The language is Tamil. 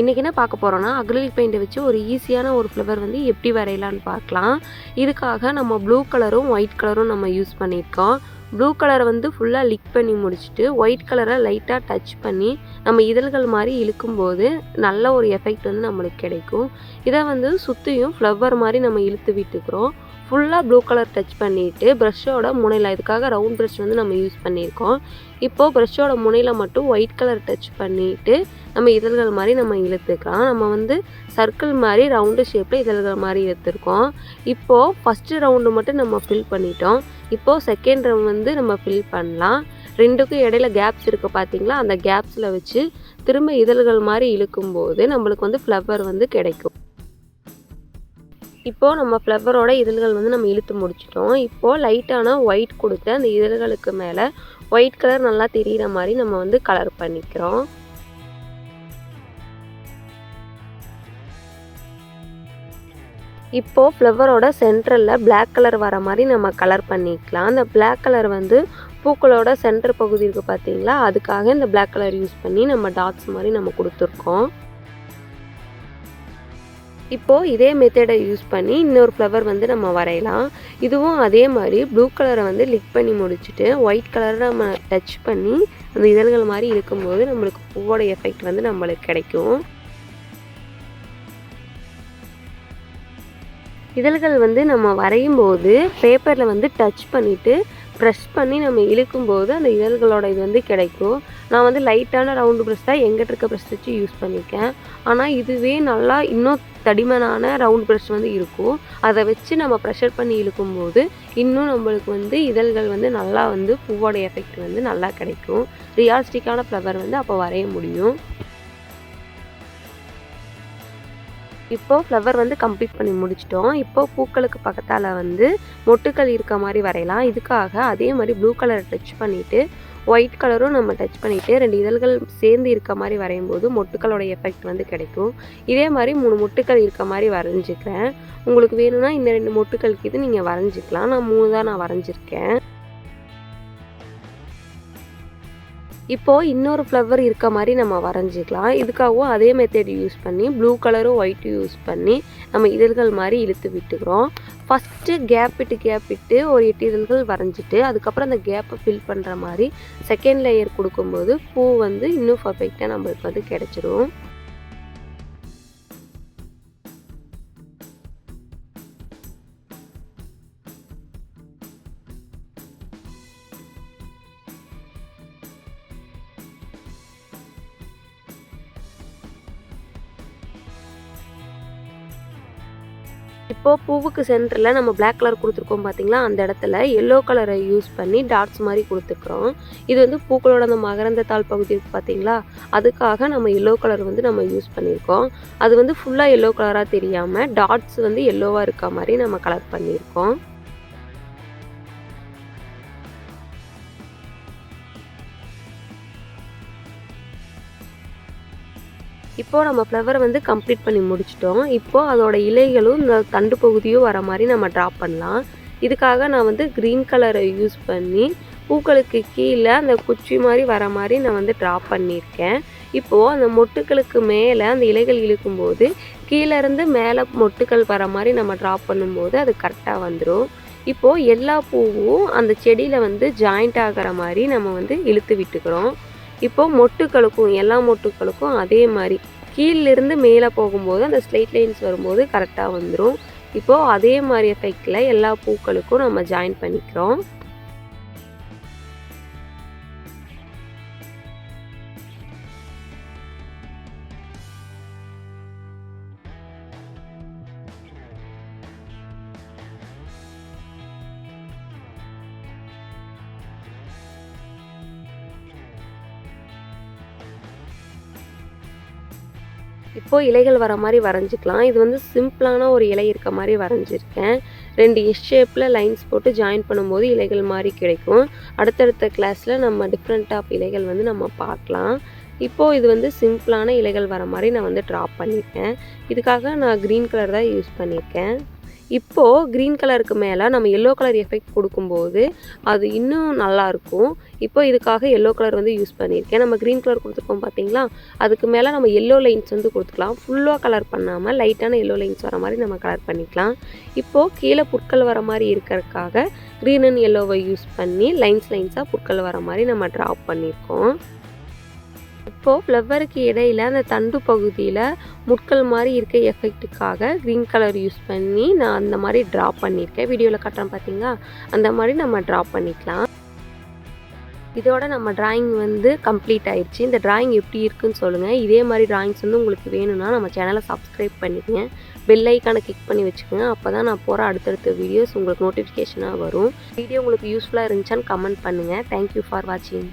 இன்றைக்கி என்ன பார்க்க போகிறோன்னா அக்ரிலிக் பெயிண்டை வச்சு ஒரு ஈஸியான ஒரு ஃப்ளவர் வந்து எப்படி வரையலான்னு பார்க்கலாம். இதுக்காக நம்ம ப்ளூ கலரும் ஒயிட் கலரும் நம்ம யூஸ் பண்ணியிருக்கோம். ப்ளூ கலரை வந்து ஃபுல்லாக லிக் பண்ணி முடிச்சுட்டு ஒயிட் கலரை லைட்டாக டச் பண்ணி நம்ம இதழ்கள் மாதிரி இழுக்கும்போது நல்ல ஒரு எஃபெக்ட் வந்து நம்மளுக்கு கிடைக்கும். இதை வந்து சுற்றியும் ஃப்ளவர் மாதிரி நம்ம இழுத்து விட்டுக்கிறோம். ஃபுல்லாக ப்ளூ கலர் டச் பண்ணிவிட்டு ப்ரஷ்ஷோட முனையில் இதுக்காக ரவுண்ட் ப்ரஷ் வந்து நம்ம யூஸ் பண்ணியிருக்கோம். இப்போது ப்ரஷ்ஷோட முனையில் மட்டும் ஒயிட் கலர் டச் பண்ணிவிட்டு நம்ம இதழ்கள் மாதிரி நம்ம இழுத்துக்கலாம். நம்ம வந்து சர்க்கிள் மாதிரி ரவுண்டு ஷேப்பில் இதழ்கள் மாதிரி இழுத்துருக்கோம். இப்போது ஃபஸ்ட்டு ரவுண்டு மட்டும் நம்ம ஃபில் பண்ணிட்டோம். இப்போது செகண்ட் ரவுண்ட் வந்து நம்ம ஃபில் பண்ணலாம். ரெண்டுக்கும் இடையில கேப்ஸ் இருக்குது பார்த்தீங்களா அந்த கேப்ஸில் வச்சு திரும்ப இதழ்கள் மாதிரி இழுக்கும்போது நம்மளுக்கு வந்து ஃப்ளவர் வந்து கிடைக்கும். இப்போது நம்ம ஃப்ளவரோட இதழ்கள் வந்து நம்ம இழுத்து முடிச்சிட்டோம். இப்போது லைட்டான ஒயிட் கொடுத்து அந்த இதழ்களுக்கு மேலே ஒயிட் கலர் நல்லா தெரிகிற மாதிரி நம்ம வந்து கலர் பண்ணிக்கிறோம். இப்போது ஃப்ளவரோட சென்டரில் பிளாக் கலர் வர மாதிரி நம்ம கலர் பண்ணிக்கலாம். அந்த பிளாக் கலர் வந்து பூக்களோட சென்டர் பகுதி இருக்குது பார்த்தீங்களா அதுக்காக இந்த பிளாக் கலர் யூஸ் பண்ணி நம்ம டாட்ஸ் மாதிரி நம்ம கொடுத்துருக்கோம். இப்போது இதே மெத்தடை யூஸ் பண்ணி இன்னொரு ஃப்ளவர் வந்து நம்ம வரையலாம். இதுவும் அதே மாதிரி ப்ளூ கலரை வந்து லிக் பண்ணி முடிச்சுட்டு ஒயிட் கலரை நம்ம டச் பண்ணி அந்த இதழ்கள் மாதிரி இருக்கும்போது நம்மளுக்கு பூவோட எஃபெக்ட் வந்து நம்மளுக்கு கிடைக்கும். இதழ்கள் வந்து நம்ம வரையும் போது பேப்பரில் வந்து டச் பண்ணிவிட்டு ப்ரெஷ் பண்ணி நம்ம இழுக்கும்போது அந்த இதழ்களோட இது வந்து கிடைக்கும். நான் வந்து லைட்டான ரவுண்டு ப்ரெஷ் தான் எங்கிட்ட இருக்க ப்ரெஷ் வச்சு யூஸ் பண்ணியிருக்கேன் ஆனால் இதுவே நல்லா இன்னும் தடிமனான ரவுண்ட் ப்ரெஷ் வந்து இருக்கும். அதை வச்சு நம்ம ப்ரெஷர் பண்ணி இழுக்கும்போது இன்னும் நம்மளுக்கு வந்து இதழ்கள் வந்து நல்லா வந்து பூவோட எஃபெக்ட் வந்து நல்லா கிடைக்கும். ரியாலிஸ்டிக்கான ஃப்ளவர் வந்து அப்போ வரைய முடியும். இப்போ ஃப்ளவர் வந்து கம்ப்ளீட் பண்ணி முடிச்சிட்டோம். இப்போ பூக்களுக்கு பக்கத்தால் வந்து மொட்டுக்கள் இருக்க மாதிரி வரையலாம். இதுக்காக அதே மாதிரி ப்ளூ கலர் டச் பண்ணிவிட்டு ஒயிட் கலரும் நம்ம டச் பண்ணிவிட்டு ரெண்டு இதழ்கள் சேர்ந்து இருக்க மாதிரி வரையும் போது மொட்டுக்களோட எஃபெக்ட் வந்து கிடைக்கும். இதே மாதிரி மூணு மொட்டுக்கள் இருக்க மாதிரி வரைஞ்சிக்கிறேன். உங்களுக்கு வேணும்னா இந்த ரெண்டு மொட்டுக்களுக்கு இது நீங்கள் வரைஞ்சிக்கலாம். நான் மூணு தான் நான் வரைஞ்சிருக்கேன். இப்போது இன்னொரு ஃப்ளவர் இருக்க மாதிரி நம்ம வரைஞ்சிக்கலாம். இதுக்காகவும் அதே மெத்தட் யூஸ் பண்ணி ப்ளூ கலரும் ஒயிட்டும் யூஸ் பண்ணி நம்ம இதழ்கள் மாதிரி இழுத்து விட்டுக்கிறோம். ஃபஸ்ட்டு கேப் விட்டு கேப் விட்டு ஒரு எட்டு இதழ்கள் வரைஞ்சிட்டு அதுக்கப்புறம் அந்த கேப்பை ஃபில் பண்ணுற மாதிரி செகண்ட் லேயர் கொடுக்கும்போது பூ வந்து இன்னும் பர்ஃபெக்டாக நம்மளுக்கு வந்து கிடச்சிரும். இப்போது பூவுக்கு சென்டரில் நம்ம பிளாக் கலர் கொடுத்துருக்கோம் பார்த்தீங்களா அந்த இடத்துல எல்லோ கலரை யூஸ் பண்ணி டாட்ஸ் மாதிரி கொடுத்துருக்குறோம். இது வந்து பூக்களோட அந்த மகரந்த தாள் பகுதி இருக்குது பார்த்தீங்களா அதுக்காக நம்ம எல்லோ கலர் வந்து நம்ம யூஸ் பண்ணியிருக்கோம். அது வந்து ஃபுல்லாக எல்லோ கலராக தெரியாமல் டாட்ஸ் வந்து எல்லோவாக இருக்க மாதிரி நம்ம கலர் பண்ணியிருக்கோம். இப்போது நம்ம ஃப்ளவரை வந்து கம்ப்ளீட் பண்ணி முடிச்சிட்டோம். இப்போது அதோட இலைகளும் இந்த தண்டு பகுதியும் வர மாதிரி நம்ம ட்ரா பண்ணலாம். இதுக்காக நான் வந்து க்ரீன் கலரை யூஸ் பண்ணி பூக்களுக்கு கீழே அந்த குச்சி மாதிரி வர மாதிரி நான் வந்து ட்ரா பண்ணியிருக்கேன். இப்போது அந்த மொட்டுக்களுக்கு மேலே அந்த இலைகள் இழுக்கும்போது கீழேருந்து மேலே மொட்டுக்கள் வர மாதிரி நம்ம ட்ரா பண்ணும்போது அது கரெக்டாக வந்துடும் இப்போது எல்லா பூவும் அந்த செடியில் வந்து ஜாயிண்ட் ஆகிற மாதிரி நம்ம வந்து இழுத்து விட்டுக்கிறோம். இப்போது மொட்டுக்களுக்கும் எல்லா மொட்டுக்களுக்கும் அதே மாதிரி. கீழிருந்து மேலே போகும்போது அந்த ஸ்லைட் லைன்ஸ் வரும்போது கரெக்டாக வந்துடும் இப்போது அதே மாதிரி எஃபெக்டில் எல்லா பூக்களுக்கும் நம்ம ஜாயின் பண்ணிக்கிறோம். இப்போது இலைகள் வர மாதிரி வரைஞ்சிக்கலாம். இது வந்து சிம்பிளான ஒரு இலை இருக்க மாதிரி வரைஞ்சிருக்கேன். ரெண்டு எஸ் ஷேப்பில் லைன்ஸ் போட்டு ஜாயின் பண்ணும்போது இலைகள் மாதிரி கிடைக்கும். அடுத்தடுத்த கிளாஸில் நம்ம டிஃப்ரெண்ட் ஆஃப் இலைகள் வந்து நம்ம பார்க்கலாம். இப்போது இது வந்து சிம்பிளான இலைகள் வர மாதிரி நான் வந்து ட்ராப் பண்ணியிருக்கேன். இதுக்காக நான் க்ரீன் கலர் தான் யூஸ் பண்ணியிருக்கேன். இப்போது க்ரீன் கலருக்கு மேலே நம்ம எல்லோ கலர் எஃபெக்ட் கொடுக்கும்போது அது இன்னும் நல்லாயிருக்கும் இப்போ இதுக்காக எல்லோ கலர் வந்து யூஸ் பண்ணியிருக்கேன். நம்ம க்ரீன் கலர் கொடுத்துருக்கோம் பார்த்தீங்களா? அதுக்கு மேலே நம்ம எல்லோ லைன்ஸ் வந்து கொடுத்துக்கலாம். ஃபுல்லாக கலர் பண்ணாமல் லைட்டான எல்லோ லைன்ஸ் வர மாதிரி நம்ம கலர் பண்ணிக்கலாம். இப்போது கீழே புட்கள் வர மாதிரி இருக்கிறதுக்காக க்ரீன் அண்ட் எல்லோவை யூஸ் பண்ணி லைன்ஸ் லைன்ஸாக புட்கள் வர மாதிரி நம்ம ட்ராப் பண்ணியிருக்கோம். இப்போது ஃப்ளவருக்கு இடையில அந்த தண்டு பகுதியில் முட்கள் மாதிரி இருக்க எஃபெக்ட்டுக்காக க்ரீன் கலர் யூஸ் பண்ணி நான் அந்த மாதிரி ட்ரா பண்ணியிருக்கேன். வீடியோவில் கட்டுறேன் பார்த்தீங்களா அந்த மாதிரி நம்ம ட்ரா பண்ணிக்கலாம். இதோட நம்ம டிராயிங் வந்து கம்ப்ளீட் ஆயிடுச்சு இந்த டிராயிங் எப்படி இருக்குன்னு சொல்லுங்கள் இதே மாதிரி டிராயிங்ஸ் வந்து உங்களுக்கு வேணும்னா நம்ம சேனலை சப்ஸ்கிரைப் பண்ணிக்கங்க. பெல் ஐக்கானை கிளிக் பண்ணி வச்சுக்கோங்க. அப்போ தான் நான் போகிற அடுத்தடுத்த வீடியோஸ் உங்களுக்கு நோட்டிஃபிகேஷனாக வரும். வீடியோ உங்களுக்கு யூஸ்ஃபுல்லாக இருந்துச்சான்னு கமெண்ட் பண்ணுங்கள் தேங்க்யூ ஃபார் வாட்சிங்